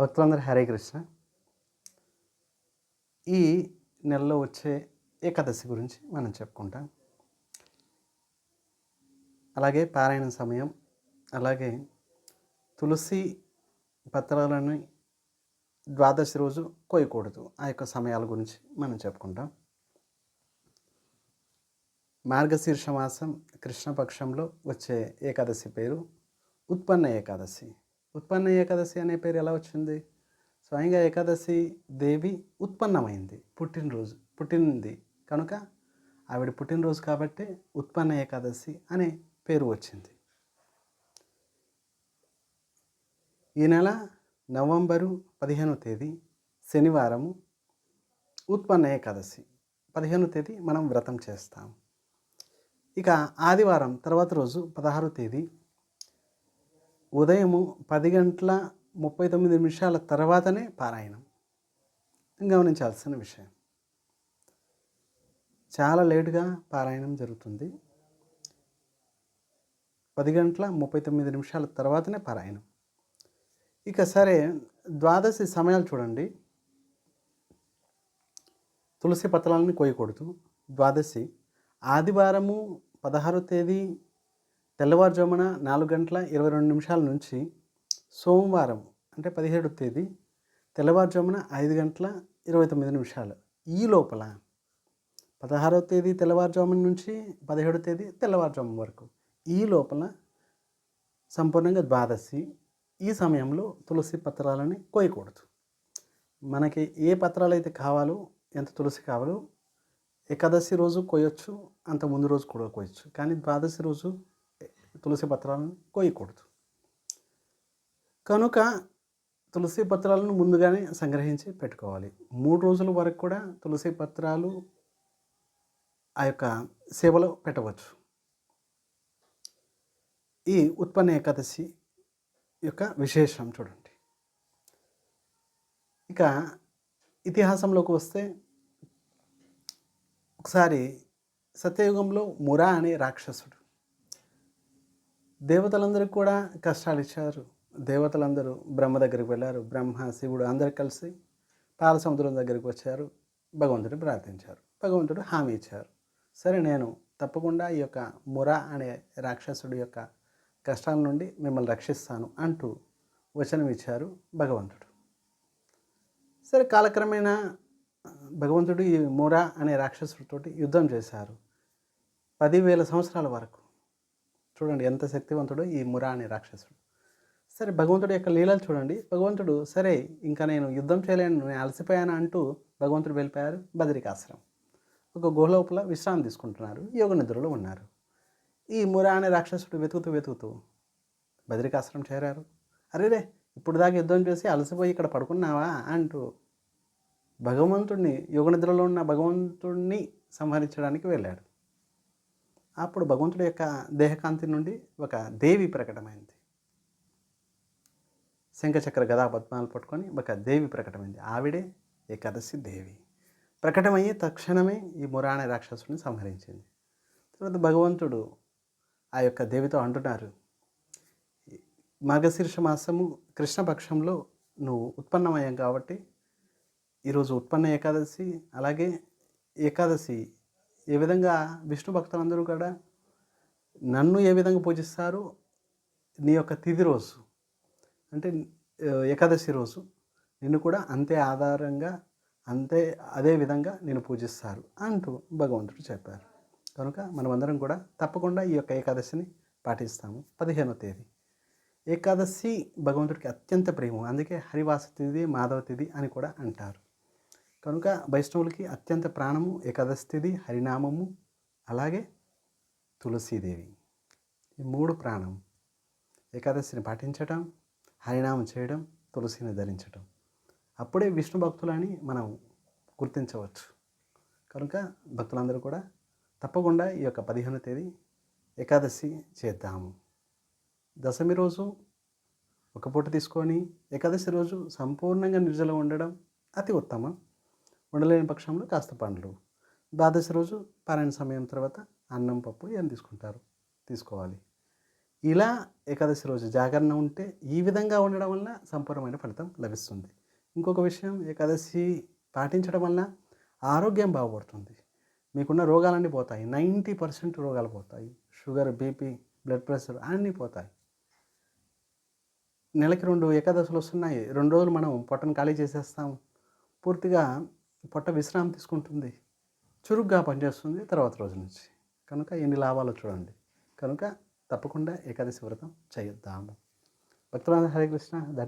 భక్తులందరూ హరే కృష్ణ. ఈ నెలలో వచ్చే ఏకాదశి గురించి మనం చెప్పుకుంటాం. అలాగే పారాయణ సమయం అలాగే తులసి పత్రాలని ద్వాదశి రోజు కోయకూడదు. ఆ యొక్క సమయాల గురించి మనం చెప్పుకుంటాం. మార్గశీర్ష మాసం కృష్ణపక్షంలో వచ్చే ఏకాదశి పేరు ఉత్పన్న ఏకాదశి. ఉత్పన్న ఏకాదశి అనే పేరు ఎలా వచ్చింది? స్వయంగా ఏకాదశి దేవి ఉత్పన్నమైంది పుట్టినరోజు పుట్టింది. కనుక ఆవిడ పుట్టినరోజు కాబట్టి ఉత్పన్న ఏకాదశి అనే పేరు వచ్చింది. ఈ నెల నవంబరు పదిహేనో తేదీ శనివారము ఉత్పన్న ఏకాదశి. పదిహేనో తేదీ మనం వ్రతం చేస్తాం. ఇక ఆదివారం తర్వాత రోజు పదహారో తేదీ ఉదయము పది గంటల ముప్పై తొమ్మిది నిమిషాల తర్వాతనే పారాయణం. గమనించాల్సిన విషయం. చాలా లేటుగా పారాయణం జరుగుతుంది. పది గంటల ముప్పై తొమ్మిది నిమిషాల తర్వాతనే పారాయణం. ఇక సరే ద్వాదశి సమయాలు చూడండి. తులసి పత్రాలను కోయకూడదు. ద్వాదశి. ఆదివారము పదహారో తేదీ తెల్లవారుజామున నాలుగు గంటల ఇరవై రెండు నిమిషాల నుంచి సోమవారం అంటే పదిహేడు తేదీ తెల్లవారుజామున ఐదు గంటల ఇరవై తొమ్మిది నిమిషాలు. ఈ లోపల పదహారవ తేదీ తెల్లవారుజామున నుంచి పదిహేడో తేదీ తెల్లవారుజాము వరకు ఈ లోపల సంపూర్ణంగా ద్వాదశి ఈ సమయంలో తులసి పత్రాలని కోయకూడదు. మనకి ఏ పత్రాలు అయితే కావాలో ఎంత తులసి కావాలో ఏకాదశి రోజు కోయొచ్చు అంత ముందు రోజు కూడా కోయొచ్చు. కానీ ద్వాదశి రోజు తులసి పత్రాలను కోయకూడదు. కనుక తులసి పత్రాలను ముందుగానే సంగ్రహించి పెట్టుకోవాలి. మూడు రోజుల వరకు కూడా తులసి పత్రాలు ఆ యొక్క సేవలో పెట్టవచ్చు. ఈ ఉత్పన్న ఏకాదశి యొక్క విశేషం చూడండి. ఇక ఇతిహాసంలోకి వస్తే ఒకసారి సత్యయుగంలో మురా అనే రాక్షసుడు దేవతలందరికీ కూడా కష్టాలు ఇచ్చారు దేవతలందరూ బ్రహ్మ దగ్గరికి వెళ్ళారు. బ్రహ్మ శివుడు అందరు కలిసి పాలసముద్రం దగ్గరికి వచ్చారు. భగవంతుడు ప్రార్థించారు. భగవంతుడు హామీ ఇచ్చారు. సరే నేను తప్పకుండా ఈ యొక్క మురా అనే రాక్షసుడి యొక్క కష్టాల నుండి మిమ్మల్ని రక్షిస్తాను అంటూ వచనం ఇచ్చారు భగవంతుడు. సరే కాలక్రమేణా భగవంతుడు ఈ మురా అనే రాక్షసుడితోటి యుద్ధం చేశారు. పదివేల సంవత్సరాల వరకు చూడండి ఎంత శక్తివంతుడు ఈ మురా అనే రాక్షసుడు. సరే భగవంతుడు యొక్క లీలలు చూడండి. భగవంతుడు సరే ఇంకా నేను యుద్ధం చేయలేను నేను అలసిపోయాను అంటూ భగవంతుడు వెళ్ళిపోయారు బదరికాశ్రమం. ఒక గుహలోపల విశ్రాంతి తీసుకుంటున్నారు యోగ నిద్రలో ఉన్నారు. ఈ మురా అనే రాక్షసుడు వెతుకుతూ వెతుకుతూ బదరికాశ్రమం చేరారు. అరేరే ఇప్పుడు దాకా యుద్ధం చేసి అలసిపోయి ఇక్కడ పడుకున్నావా అంటూ భగవంతుడిని యోగ నిద్రలో ఉన్న భగవంతుడిని సంహరించడానికి వెళ్ళాడు. అప్పుడు భగవంతుడి యొక్క దేహకాంతి నుండి ఒక దేవి ప్రకటమైంది. శంఖచక్ర గదా పద్మాలు పట్టుకొని ఒక దేవి ప్రకటమైంది. ఆవిడే ఏకాదశి దేవి. ప్రకటమయ్యి తక్షణమే ఈ మురాణ రాక్షసుని సంహరించింది. తర్వాత భగవంతుడు ఆ యొక్క దేవితో అంటున్నారు మార్గశీర్ష మాసము కృష్ణపక్షంలో నువ్వు ఉత్పన్నమయ్యావు కాబట్టి ఈరోజు ఉత్పన్న ఏకాదశి అలాగే ఏకాదశి ఏ విధంగా విష్ణు భక్తులందరూ కూడా నన్ను ఏ విధంగా పూజిస్తారు? నీ యొక్క తిథి రోజు. అంటే ఏకాదశి రోజు నిన్ను కూడా అంతే ఆధారంగా అంతే అదే విధంగా నేను పూజిస్తారు అంటూ భగవంతుడు చెప్పారు. కనుక మనమందరం కూడా తప్పకుండా ఈ యొక్క ఏకాదశిని పాటిస్తాము. పదిహేనో తేదీ. ఏకాదశి భగవంతుడికి అత్యంత ప్రేమ అందుకే హరివాస తిది మాధవ తిది అని కూడా అంటారు. కనుక వైష్ణవులకి అత్యంత ప్రాణము ఏకాదశిది హరినామము అలాగే తులసీదేవి. ఈ మూడు ప్రాణం ఏకాదశిని పాటించటం హరినామం చేయడం తులసిని ధరించటం. అప్పుడే విష్ణు భక్తులని మనం గుర్తించవచ్చు. కనుక భక్తులందరూ కూడా తప్పకుండా ఈ యొక్క పదిహేనో తేదీ ఏకాదశి చేద్దాము. దశమి రోజు ఒక పూట తీసుకొని ఏకాదశి రోజు సంపూర్ణంగా నిర్జలం ఉండడం అతి ఉత్తమం. ఉండలేని పక్షంలో కాస్త పండ్లు. ద్వాదశి రోజు పారాయణ సమయం తర్వాత అన్నం పప్పు ఏం తీసుకుంటారు? తీసుకోవాలి. ఇలా ఏకాదశి రోజు జాగరణ ఉంటే ఈ విధంగా ఉండడం వల్ల సంపూర్ణమైన ఫలితం లభిస్తుంది. ఇంకొక విషయం ఏకాదశి పాటించడం వల్ల ఆరోగ్యం బాగుపడుతుంది. మీకున్న రోగాలన్నీ పోతాయి. నైంటీ పర్సెంట్ రోగాలు పోతాయి. షుగర్ బీపీ బ్లడ్ ప్రెషర్ అన్నీ పోతాయి. నెలకి రెండు ఏకాదశులు వస్తున్నాయి. రెండు రోజులు మనం పొట్టను ఖాళీ చేసేస్తాం. పూర్తిగా పొట్ట విశ్రాంతి తీసుకుంటుంది. చురుగ్గా పనిచేస్తుంది తర్వాత రోజు నుంచి. కనుక ఎన్ని లాభాలు చూడండి. కనుక తప్పకుండా ఏకాదశి వ్రతం చేద్దాము. భక్తులందరూ హరే కృష్ణ ధన్య